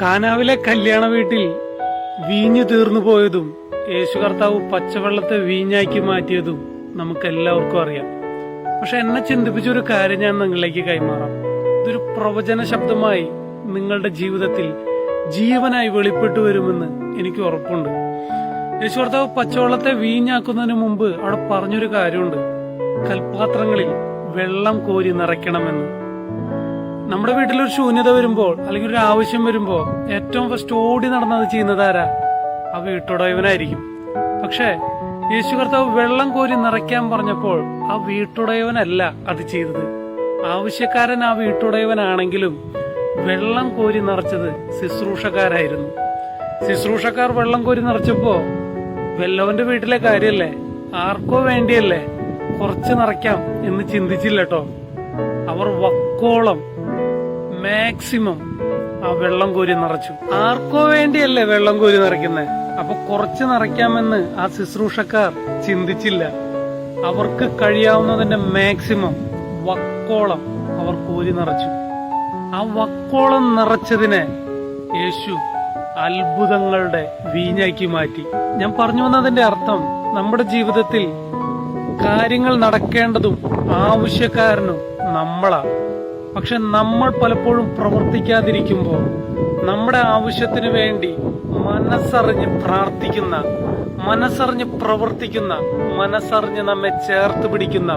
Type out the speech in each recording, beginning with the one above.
കാനാവിലെ കല്യാണ വീട്ടിൽ വീഞ്ഞു തീർന്നു പോയതും യേശു കർത്താവ് പച്ചവെള്ളത്തെ വീഞ്ഞാക്കി മാറ്റിയതും നമുക്ക് എല്ലാവർക്കും അറിയാം. പക്ഷെ എന്നെ ചിന്തിപ്പിച്ച ഒരു കാര്യം ഞാൻ നിങ്ങളിലേക്ക് കൈമാറാം. ഇതൊരു പ്രവചന ശബ്ദമായി നിങ്ങളുടെ ജീവിതത്തിൽ ജീവനായി വെളിപ്പെട്ടു വരുമെന്ന് എനിക്ക് ഉറപ്പുണ്ട്. യേശു കർത്താവ് പച്ചവെള്ളത്തെ വീഞ്ഞാക്കുന്നതിന് മുമ്പ് അവിടെ പറഞ്ഞൊരു കാര്യമുണ്ട്. കൽപാത്രങ്ങളിൽ വെള്ളം കോരി നിറയ്ക്കണമെന്ന്. നമ്മുടെ വീട്ടിലൊരു ശൂന്യത വരുമ്പോൾ അല്ലെങ്കിൽ ഒരു ആവശ്യം വരുമ്പോൾ ഏറ്റവും ഫസ്റ്റ് ഓടി നടന്നത് ചെയ്യുന്നത് ആരാ? ആ വീട്ടുടയവനായിരിക്കും. പക്ഷേ യേശു കർത്താവ് വെള്ളം കോരി നിറയ്ക്കാൻ പറഞ്ഞപ്പോൾ ആ വീട്ടുടയവനല്ല അത് ചെയ്തത്. ആവശ്യക്കാരൻ ആ വീട്ടുടയവനാണെങ്കിലും വെള്ളം കോരി നിറച്ചത് ശുശ്രൂഷക്കാരായിരുന്നു. ശുശ്രൂഷക്കാർ വെള്ളം കോരി നിറച്ചപ്പോ വെല്ലവന്റെ വീട്ടിലെ കാര്യല്ലേ? ആർക്കോ വേണ്ടിയല്ലേ? കുറച്ച് നിറയ്ക്കാം എന്ന് ചിന്തിച്ചില്ല കേട്ടോ അവർ വക്കോളം മാക്സിമം ആ വെള്ളം കോരി നിറച്ചു. ആർക്കോ വേണ്ടിയല്ലേ വെള്ളം കോരി നിറയ്ക്കുന്നത് അപ്പൊ കുറച്ച് നിറയ്ക്കാമെന്ന് ആ ശുശ്രൂഷക്കാർ ചിന്തിച്ചില്ല. അവർക്ക് കഴിയാവുന്നതിന്റെ മാക്സിമം വക്കോളം അവർ കോരി നിറച്ചു. ആ വക്കോളം നിറച്ചതിനെ യേശു അത്ഭുതങ്ങളുടെ വീഞ്ഞാക്കി മാറ്റി. ഞാൻ പറഞ്ഞു വന്നതിന്റെ അർത്ഥം നമ്മുടെ ജീവിതത്തിൽ കാര്യങ്ങൾ നടക്കേണ്ടതും ആവശ്യക്കാരനും നമ്മളാ. പക്ഷെ നമ്മൾ പലപ്പോഴും പ്രവർത്തിക്കാതിരിക്കുമ്പോൾ നമ്മുടെ ആവശ്യത്തിന് വേണ്ടി മനസ്സറിഞ്ഞ് പ്രാർത്ഥിക്കുന്ന മനസ്സറിഞ്ഞ് പ്രവർത്തിക്കുന്ന മനസ്സറിഞ്ഞ് നമ്മെ ചേർത്ത് പിടിക്കുന്ന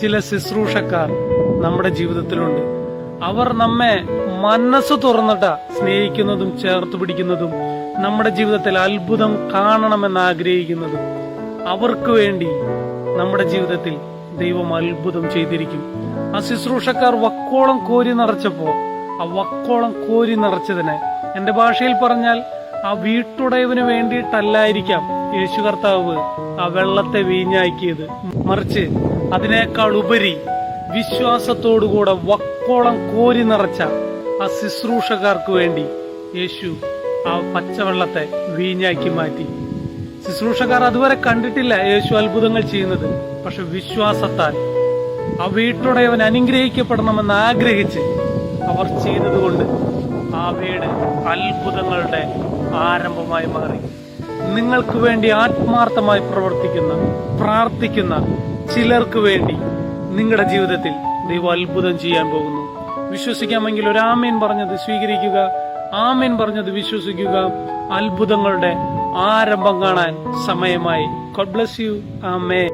ചില ശുശ്രൂഷക്കാർ നമ്മുടെ ജീവിതത്തിലുണ്ട്. അവർ നമ്മെ മനസ്സ് തുറന്നിട്ട സ്നേഹിക്കുന്നതും ചേർത്ത് പിടിക്കുന്നതും നമ്മുടെ ജീവിതത്തിൽ അത്ഭുതം കാണണമെന്ന് ആഗ്രഹിക്കുന്നതും അവർക്ക് വേണ്ടി നമ്മുടെ ജീവിതത്തിൽ ദൈവം അത്ഭുതം ചെയ്തിരിക്കും. ആ ശുശ്രൂഷക്കാർ വക്കോളം കോരി നിറച്ചപ്പോ ആ വക്കോളം കോരി നിറച്ചതിന് എന്റെ ഭാഷയിൽ പറഞ്ഞാൽ ആ വീട്ടുടയവന് വേണ്ടിയിട്ടല്ലായിരിക്കാം യേശു കർത്താവ് ആ വെള്ളത്തെ വീഞ്ഞാക്കിയത്. മറിച്ച് അതിനേക്കാൾ ഉപരി വിശ്വാസത്തോടുകൂടെ വക്കോളം കോരി നിറച്ച ആ ശുശ്രൂഷക്കാർക്ക് വേണ്ടി യേശു ആ പച്ചവെള്ളത്തെ വീഞ്ഞാക്കി മാറ്റി. ശുശ്രൂഷക്കാർ അതുവരെ കണ്ടിട്ടില്ല യേശു അത്ഭുതങ്ങൾ ചെയ്യുന്നത്. പക്ഷെ വിശ്വാസത്താൽ ആ വീട്ടുടയവൻ അനുഗ്രഹിക്കപ്പെടണമെന്ന് ആഗ്രഹിച്ച് അവർ ചെയ്തതുകൊണ്ട് ആ വീട് അത്ഭുതങ്ങളുടെ ആരംഭമായി മാറി. നിങ്ങൾക്ക് വേണ്ടി ആത്മാർത്ഥമായി പ്രവർത്തിക്കുന്ന പ്രാർത്ഥിക്കുന്ന ചിലർക്ക് വേണ്ടി നിങ്ങളുടെ ജീവിതത്തിൽ ദൈവം അത്ഭുതം ചെയ്യാൻ പോകുന്നു. വിശ്വസിക്കാമെങ്കിൽ ഒരു ആമേൻ പറഞ്ഞത് സ്വീകരിക്കുക. ആമേൻ പറഞ്ഞത് വിശ്വസിക്കുക. അത്ഭുതങ്ങളുടെ ആരംഭം കാണാൻ സമയമായി. ഗോഡ് ബ്ലസ് യു ആമേ